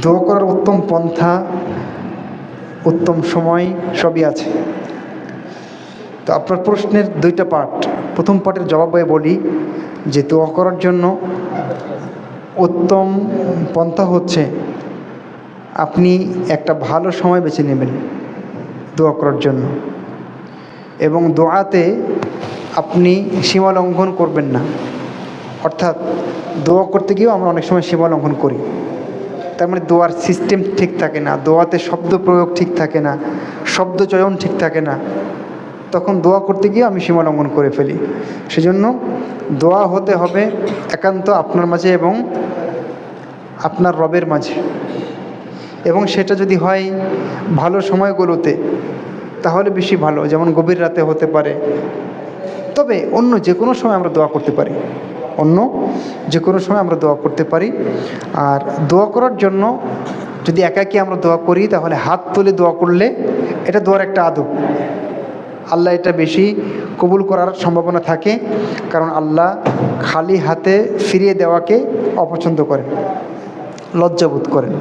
দোয়া করার উত্তম পন্থা, উত্তম সময় সবই আছে। তো আপনার প্রশ্নের দুইটা পার্ট প্রথম পার্টের জবাবে বলি যে দোয়া করার জন্য উত্তম পন্থা হচ্ছে আপনি একটা ভালো সময় বেছে নেবেন দোয়া করার জন্য। এবং দোয়াতে আপনি সীমা লঙ্ঘন করবেন না। অর্থাৎ দোয়া করতে গিয়েও আমরা অনেক সময় সীমা লঙ্ঘন করি। তার মানে দোয়ার সিস্টেম ঠিক থাকে না, দোয়াতে শব্দ প্রয়োগ ঠিক থাকে না, শব্দ চয়ন ঠিক থাকে না। তখন দোয়া করতে গিয়ে আমি সীমা লঙ্ঘন করে ফেলি। সেজন্য দোয়া হতে হবে একান্ত আপনার মাঝে এবং আপনার রবের মাঝে। এবং সেটা যদি হয় ভালো সময়গুলোতে, তাহলে বেশি ভালো, যেমন গভীর রাতে হতে পারে। তবে অন্য যে কোনো সময় আমরা দোয়া করতে পারি। অন্য যে কোনো সময় আমরা দোয়া করতে পারি। আর দোয়া করার জন্য যদি একাকি আমরা দোয়া করি, তাহলে হাত তুলে দোয়া করলে এটা দোয়ার একটা আদব। আল্লাহ এটা বেশি কবুল করার সম্ভাবনা থাকে, কারণ আল্লাহ খালি হাতে ফিরিয়ে দেওয়াকে অপছন্দ করেন লজ্জাবোধ করেন।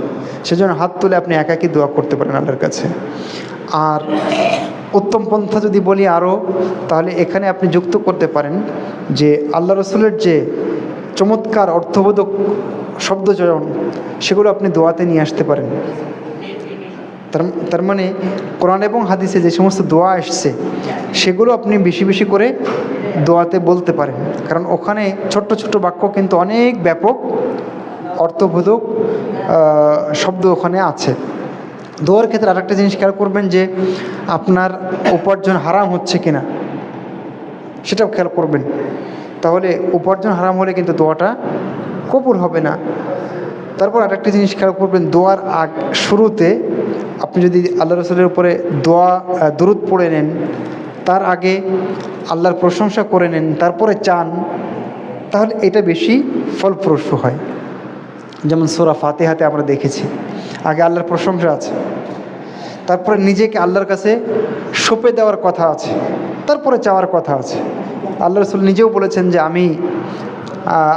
সেজন্য হাত তুলে আপনি একাকি দোয়া করতে পারেন আল্লাহর কাছে। আর উত্তম পন্থা যদি বলি আরও তাহলে এখানে আপনি যুক্ত করতে পারেন যে আল্লাহ রসুলের যে চমৎকার অর্থবোধক শব্দচয়ন, সেগুলো আপনি দোয়াতে নিয়ে আসতে পারেন। তার তার মানে কোরআন এবং হাদিসে যে সমস্ত দোয়া এসছে, সেগুলো আপনি বেশি বেশি করে দোয়াতে বলতে পারেন। কারণ ওখানে ছোট্ট ছোট্ট বাক্য কিন্তু অনেক ব্যাপক অর্থবোধক শব্দ ওখানে আছে। দোয়ার ক্ষেত্রে আরেকটা জিনিস খেয়াল করবেন যে আপনার উপার্জন হারাম হচ্ছে কিনা, সেটাও খেয়াল করবেন। তাহলে উপার্জন হারাম হলে কিন্তু দোয়াটা কবুল হবে না। তারপর আরেকটা জিনিস খেয়াল করবেন, দোয়ার আগ, শুরুতে আপনি যদি আল্লাহ রসুলের উপরে দোয়া দরুদ পড়ে নেন, তার আগে আল্লাহর প্রশংসা করে নেন, তারপরে চান, তাহলে এটা বেশি ফলপ্রসূ হয়। যেমন সোরা ফাতেহাতে আমরা দেখেছি। আগে আল্লাহর প্রশংসা আছে। তারপরে নিজেকে আল্লাহর কাছে সঁপে দেওয়ার কথা আছে। তারপরে চাওয়ার কথা আছে। আল্লাহ রসুল নিজেও বলেছেন যে, আমি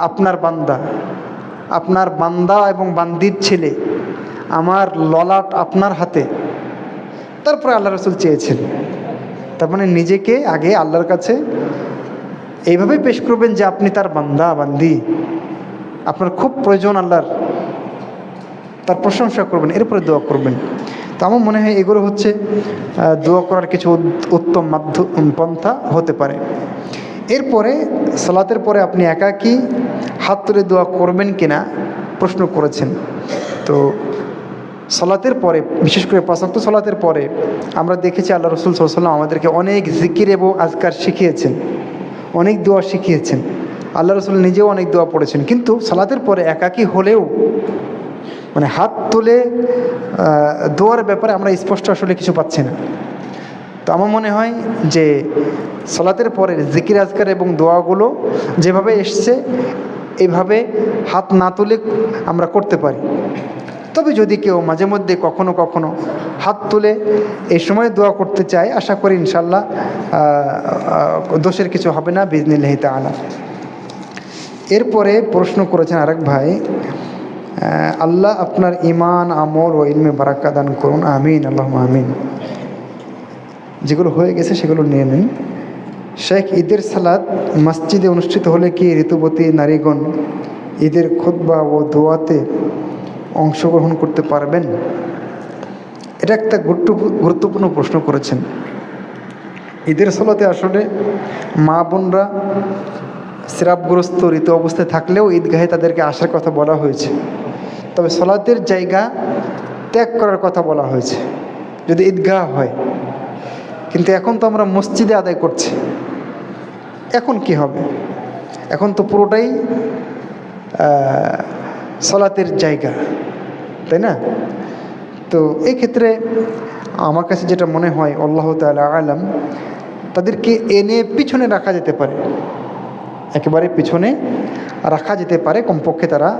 আপনার বান্দা। আপনার বান্দা এবং বান্দির ছেলে, আমার ললাট আপনার হাতে। তারপরে আল্লাহ রসুল চেয়েছেন। তার মানে নিজেকে আগে আল্লাহর কাছে এইভাবেই পেশ করবেন যে, আপনি তার বান্দা, বান্দি। আপনার খুব প্রয়োজন আল্লাহর তার প্রশংসা করবেন, এরপরে দোয়া করবেন। তো আমার মনে হয় এগুলো হচ্ছে দোয়া করার কিছু উত্তম মাধ্যম পন্থা হতে পারে। এরপরে, সালাতের পরে আপনি একাকি হাত তুলে দোয়া করবেন কিনা প্রশ্ন করেছেন। তো সলাতের পরে, বিশেষ করে পাঁচাত্তর সলাতের পরে, আমরা দেখেছি আল্লাহ রসুল সাল্লাম আমাদেরকে অনেক জিকির এবং আজকার শিখিয়েছেন। অনেক দোয়া শিখিয়েছেন। আল্লাহ রসুল নিজেও অনেক দোয়া পড়েছেন। কিন্তু সালাতের পরে একাকি হলেও মানে হাত তুলে দোয়ার ব্যাপারে আমরা স্পষ্ট আসলে কিছু পাচ্ছি না। তো আমার মনে হয় যে সলাতের পরে জিকির আজকার এবং দোয়াগুলো যেভাবে এসছে এইভাবে হাত না তুলে আমরা করতে পারি। তবে যদি কেউ মাঝে মধ্যে কখনো কখনো হাত তুলে এই সময় দোয়া করতে চায়, আশা করি ইনশাল্লাহ দোষের কিছু হবে না বিজনিল্লাহি তাআলা। এরপরে প্রশ্ন করেছেন আরেক ভাই আল্লাহ আপনার ইমান আমল ও ইলমে বারাক্কা দান করুন। আমিন আল্লাহ আমিন। যেগুলো হয়ে গেছে সেগুলো নিয়ে নিন। শেখ ঈদের সালাদ মসজিদে অনুষ্ঠিত হলে কি ঋতুবতী নারীগণ ঈদের খুতবা ও দোয়াতে অংশগ্রহণ করতে পারবেন? এটা একটা গুরুত্বপূর্ণ প্রশ্ন করেছেন। ঈদের সালাতে আসলে মা বোনরা সিরাপগ্রস্ত ঋতু অবস্থায় থাকলেও ঈদগাহে তাদেরকে আসার কথা বলা হয়েছে। তবে সলাতের জায়গা ত্যাগ করার কথা বলা হয়েছে। যদি ঈদগাহ হয়। কিন্তু এখন তো আমরা মসজিদে আদায় করছি। এখন কি হবে? এখন তো পুরোটাই সলাতের জায়গা, তাই না? তো এই ক্ষেত্রে আমার কাছে যেটা মনে হয়, আল্লাহ তালা আলাম, তাদেরকে এনে পিছনে রাখা যেতে পারে। একেবারে পিছনে রাখা যেতে পারে। কমপক্ষে তারা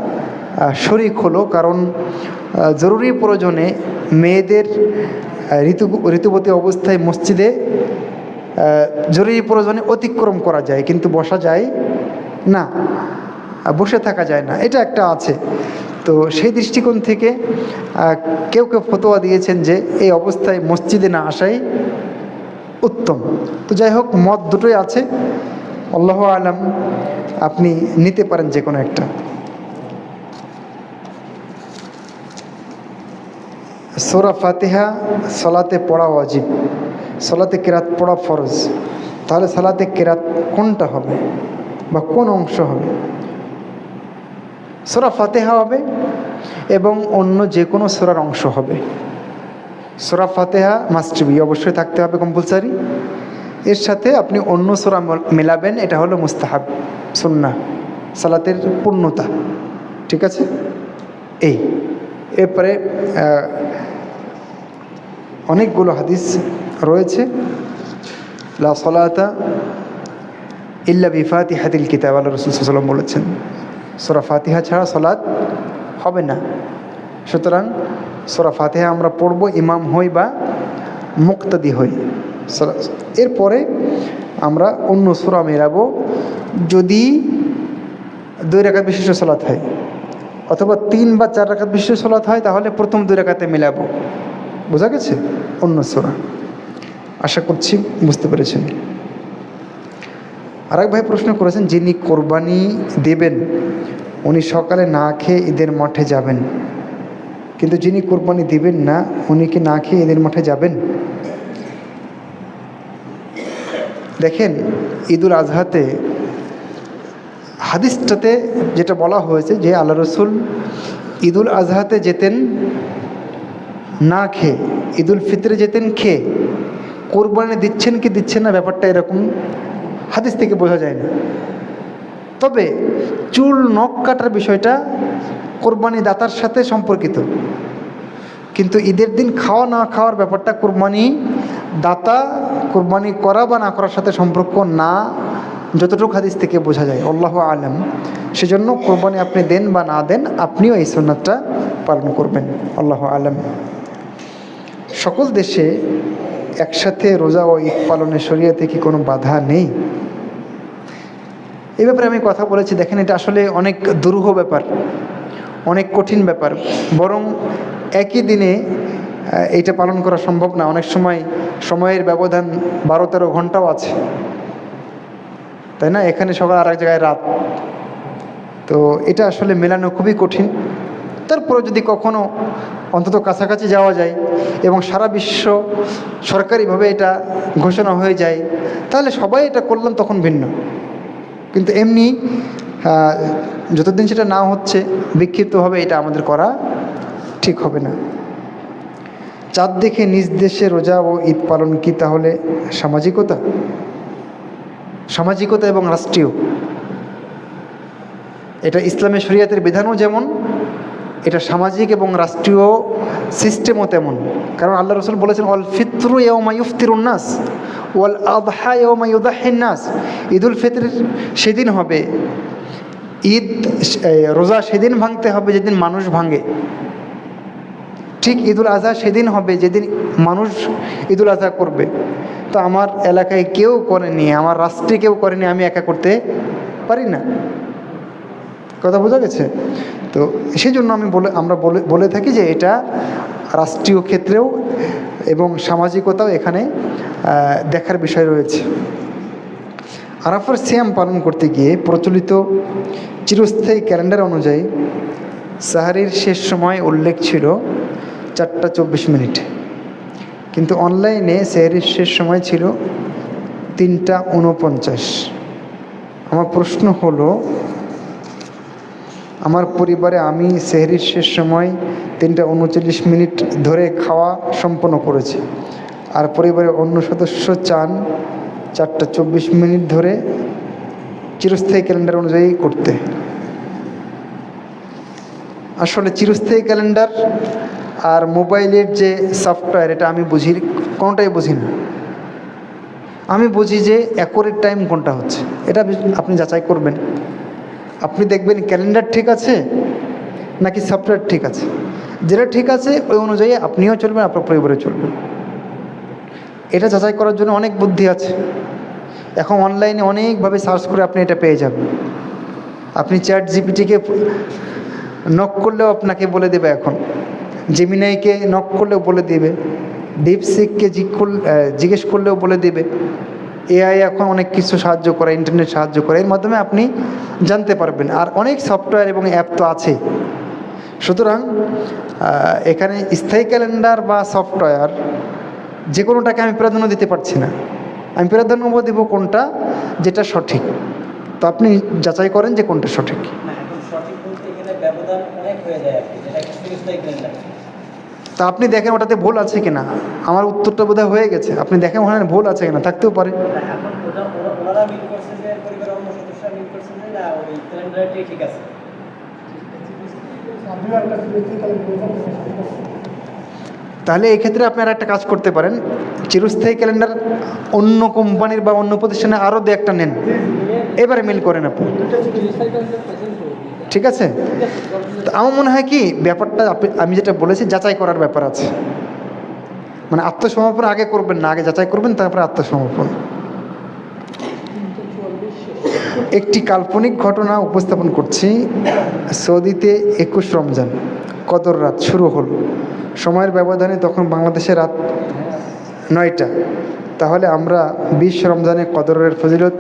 শরিক হলো কারণ জরুরি প্রয়োজনে মেয়েদের ঋতু, ঋতুবতী অবস্থায় মসজিদে জরুরি প্রয়োজনে অতিক্রম করা যায়, কিন্তু বসা যায় না বসে থাকা যায় না, এটা একটা আছে। তো সেই দৃষ্টিকোণ থেকে কেউ কেউ ফতোয়া দিয়েছেন যে এই অবস্থায় মসজিদে না আসাই উত্তম। তো যাই হোক, মত দুটোই আছে। আল্লাহ আলাম, আপনি নিতে পারেন যে কোনো একটা। সোরা ফাতেহা, সলাতে পড়া ওয়াজিব। সলাতে কেরাত পড়া ফরজ। তাহলে সালাতে কেরাত কোনটা হবে? বা কোন অংশ হবে? সোরা ফাতেহা হবে এবং অন্য যে কোনো সোরার অংশ হবে। সোরা ফাতেহা মাস্ট বি অবশ্যই থাকতে হবে কম্পালসারি। এর সাথে আপনি অন্য সোরা মল- মেলাবেন, এটা হলো মুস্তাহাব সুন্না সালাতের পূর্ণতা। ঠিক আছে? এই। এরপরে অনেকগুলো হাদিস রয়েছে। লা সলাতা ইল্লা বিফাতি হাতিল কিতাব, আল্লাহ রসুল সাল্লাম বলেছেন, সোরা ফাতিহা ছাড়া সলাদ হবে না। সুতরাং সোরা ফাতিহা আমরা পড়ব ইমাম হই বা মুক্তাদি হই। এরপরে আমরা অন্য সোরা মেলাবো, যদি দুই রেখাত বিশিষ্ট সলাৎ হয় অথবা তিন বা চার রাখাত বিশিষ্ট সলাৎ হয়, তাহলে প্রথম দুই রেখাতে মেলাবো। বোঝা গেছে? অন্য সোরা। আশা করছি বুঝতে পেরেছেন। আরেক ভাই প্রশ্ন করেছেন, যিনি কোরবানি দেবেন, উনি সকালে না খেয়ে ঈদের মাঠে যাবেন। কিন্তু যিনি কোরবানি দিবেন না, উনি কি না খেয়ে ঈদের মাঠে যাবেন? দেখেন ঈদুল আজহাতে হাদিসটাতে যেটা বলা হয়েছে যে আল্লাহ রসুল ঈদুল আজহাতে যেতেন না খেয়ে, ঈদুল ফিতরে যেতেন খেয়ে, কোরবানি দিচ্ছেন কি দিচ্ছেন না ব্যাপারটা এরকম হাদিস থেকে বোঝা যায় না। তবে চুল নখ কাটার বিষয়টা কোরবানি দাতার সাথে সম্পর্কিত। কিন্তু ঈদের দিন খাওয়া না খাওয়ার ব্যাপারটা কোরবানি দাতা কোরবানি করা বা না করার সাথে সম্পর্ক না, যতটুকু হাদিস থেকে বোঝা যায়, আল্লাহ আলম। সেজন্য কোরবানি আপনি দেন বা না দেন, আপনিও এই সুন্নাতটা পালন করবেন, আল্লাহ আলম। সকল দেশে একসাথে রোজা ও ঈদ পালনের শরীয়তে কি কোনো বাধা নেই? এ ব্যাপারে আমি কথা বলেছি, দেখেন এটা আসলে অনেক দুরূহ ব্যাপার, অনেক কঠিন ব্যাপার। বরং একই দিনে এইটা পালন করা সম্ভব না। অনেক সময় সময়ের ব্যবধান বারো তেরো ঘন্টাও আছে। তাই না? এখানে সকাল আর এক জায়গায় রাত। তো এটা আসলে মেলানো খুবই কঠিন। তারপরে যদি কখনো অন্তত কাছাকাছি যাওয়া যায় এবং সারা বিশ্ব সরকারিভাবে এটা ঘোষণা হয়ে যায়, তাহলে সবাই এটা করলাম তখন ভিন্ন। কিন্তু এমনি যতদিন সেটা না হচ্ছে, বিক্ষিপ্তভাবে এটা আমাদের করা ঠিক হবে না। চাঁদ দেখে নিজ দেশে রোজা ও ঈদ পালন কি তাহলে সামাজিকতা? সামাজিকতা এবং রাষ্ট্রীয়। এটা ইসলামের শরীয়তের বিধানও যেমন, এটা সামাজিক এবং রাষ্ট্রীয় সিস্টেমও তেমন। কারণ আল্লাহ রসুল বলেছেন অল ফিত্রু ইয়মা ইফতিরুন্নাস ওয়াল আদহা ইয়মা ইউদাহিন্নাস ঈদুল ফিতর সেদিন হবে, ঈদ রোজা সেদিন ভাঙতে হবে যেদিন মানুষ ভাঙে। ঠিক ঈদুল আজহা সেদিন হবে, যেদিন মানুষ ঈদুল আজহা করবে। তো আমার এলাকায় কেউ করেনি, আমার রাষ্ট্রে কেউ করেনি, আমি একা করতে পারি না। কথা বোঝা গেছে? তো সেই জন্য আমি বলে, আমরা বলে বলে থাকি যে এটা রাষ্ট্রীয় ক্ষেত্রেও এবং সামাজিকতাও এখানে দেখার বিষয় রয়েছে। আরাফার সিয়াম পালন করতে গিয়ে প্রচলিত চিরস্থায়ী ক্যালেন্ডার অনুযায়ী সাহারির শেষ সময় উল্লেখ ছিল চারটা চব্বিশ মিনিট। কিন্তু অনলাইনে সাহারির শেষ সময় ছিল তিনটা উনপঞ্চাশ আমার প্রশ্ন হলো, আমার পরিবারে আমি সেহরির শেষ সময় তিনটা উনচল্লিশ মিনিট ধরে খাওয়া সম্পন্ন করেছি। আর পরিবারের অন্য সদস্য চান চারটা চব্বিশ মিনিট ধরে চিরস্থায়ী ক্যালেন্ডার অনুযায়ী করতে। আসলে চিরস্থায়ী ক্যালেন্ডার আর মোবাইলের যে সফটওয়্যার এটা আমি বুঝি, কোনোটাই বুঝি না। আমি বুঝি যে অ্যাকোরেট টাইম কোনটা হচ্ছে। এটা আপনি যাচাই করবেন। আপনি দেখবেন ক্যালেন্ডার ঠিক আছে, নাকি সফটওয়্যার ঠিক আছে। যেটা ঠিক আছে, ওই অনুযায়ী আপনিও চলবেন, আপনার পরিবারে চলবেন এটা যাচাই করার জন্য অনেক বুদ্ধি আছে। এখন অনলাইনে অনেকভাবে সার্চ করে আপনি এটা পেয়ে যাবেন। আপনি চ্যাট জিপিটিকে নক করলেও আপনাকে বলে দেবে এখন। জেমিনাইকে নক করলেও বলে দেবে দিবে ডিপসিককে জিজ্ঞেস করলেও বলে দিবে। এআই এখন অনেক কিছু সাহায্য করে ইন্টারনেট সাহায্য করে, এর মাধ্যমে আপনি জানতে পারবেন। আর অনেক সফটওয়্যার এবং অ্যাপ তো আছে। সুতরাং এখানে স্থায়ী ক্যালেন্ডার বা সফটওয়্যার যে কোনোটাকে আমি প্রাধান্য দিতে পারছি না। আমি প্রাধান্য দেবো কোনটা যেটা সঠিক। তো আপনি যাচাই করেন যে কোনটা সঠিক বলতে এখানে ব্যবধান অনেক হয়ে যায় আর কি যেটা একটা চিরস্থায়ী ক্যালেন্ডার তা আপনি দেখেন ওটাতে ভুল আছে কিনা? আমার উত্তরটা বোধহয় হয়ে গেছে। আপনি দেখেন ওখানে ভুল আছে কিনা, থাকতেও পারে। না না তাহলে এই ক্ষেত্রে আপনারা একটা কাজ করতে পারেন। চিরস্থায়ী ক্যালেন্ডার অন্য কোম্পানির বা অন্য প্রতিষ্ঠানে আরও দু একটা নেন। এবারে মিল করেন আপনি। ঠিক আছে? আমার মনে হয় কি, ব্যাপারটা আমি যেটা বলেছি, যাচাই করার ব্যাপার আছে। মানে আত্মসমর্পণ আগে করবেন না, আগে যাচাই করবেন, তারপরে আত্মসমর্পণ। একটি কাল্পনিক ঘটনা উপস্থাপন করছি। সৌদিতে একুশ রমজান, কদর রাত শুরু হলো। সময়ের ব্যবধানে তখন বাংলাদেশে রাত নয়টা। তাহলে আমরা বিশ রমজানে কদরের ফজিলত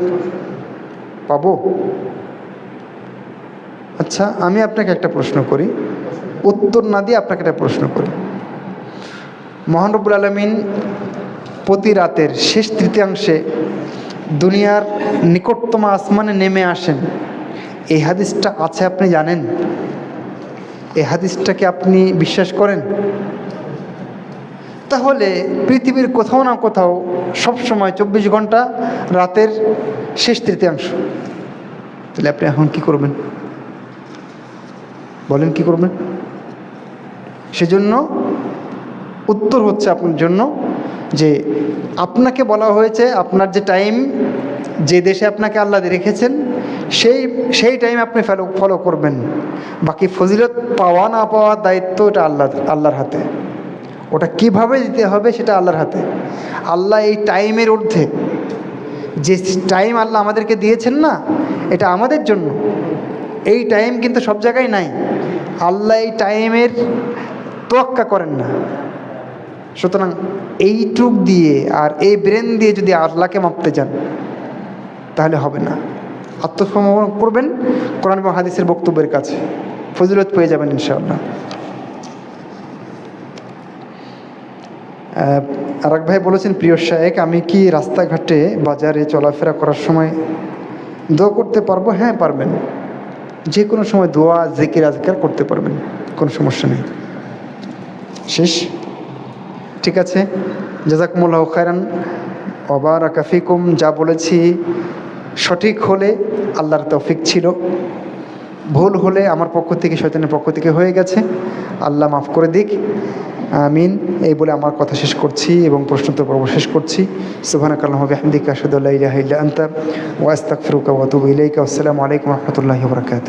পাবো? আচ্ছা আমি আপনাকে একটা প্রশ্ন করি। উত্তর না দিয়ে আপনাকে একটা প্রশ্ন করি। মহানবুল আলমিন প্রতি রাতের শেষ তৃতীয়াংশে দুনিয়ার নিকটতম আসমানে নেমে আসেন। এই হাদিসটা আছে আপনি জানেন? এই হাদিসটাকে আপনি বিশ্বাস করেন? তাহলে পৃথিবীর কোথাও না কোথাও সবসময় চব্বিশ ঘণ্টা রাতের শেষ তৃতীয়াংশ। তাহলে আপনি এখন কি করবেন? বলেন কি করবেন? সেজন্য উত্তর হচ্ছে আপনার জন্য যে আপনাকে বলা হয়েছে আপনার যে টাইম যে দেশে আপনাকে আল্লাহ রেখেছেন, সেই সেই টাইম আপনি ফলো ফলো করবেন। বাকি ফজিলত পাওয়া না পাওয়ার দায়িত্ব এটা আল্লাহ, আল্লাহর হাতে। ওটা কীভাবে দিতে হবে সেটা আল্লাহর হাতে। আল্লাহ এই টাইমের ঊর্ধ্বে যে টাইম আল্লাহ আমাদেরকে দিয়েছেন না, এটা আমাদের জন্য। এই টাইম কিন্তু সব জায়গায় নাই। আল্লাহ এই টাইমের তোয়াক্কা করেন না। সুতরাং এইটুক দিয়ে আর এই ব্রেন দিয়ে যদি আল্লাহকে মাপতে চান, তাহলে হবে না। আত্মসমর্পণ করবেন, কোরআন এবং হাদিসের বক্তব্যের কাছে। ফজিলত পেয়ে যাবেন ইনশাআল্লাহ। আর ভাই বলেছেন, প্রিয় শায়েক আমি কি রাস্তাঘাটে বাজারে চলাফেরা করার সময় দোয়া করতে পারব? হ্যাঁ পারবেন। যে কোনো সময় দোয়া, জেকির আজকার করতে পারবেন, কোনো সমস্যা নেই। শেষ? ঠিক আছে। জাজাকুমুল্লাহ খায়রান অবার কাফিকুম যা বলেছি সঠিক হলে আল্লাহর তৌফিক ছিল। ভুল হলে আমার পক্ষ থেকে, শয়তানের পক্ষ থেকে হয়ে গেছে। আল্লাহ মাফ করে দিক। আমিন। এই বলে আমার কথা শেষ করছি এবং প্রশ্নোত্তর পর্ব শেষ করছি। সুভান আল্লাহুম্মা বিহামদিকা, আশহাদু আল্লা ইলাহা ইল্লা আনতা, ওয়া আস্তাগফিরুকা ওয়া ইলাইকা। আসসালামু আলাইকুম রহমতুল্লাহ বরকাত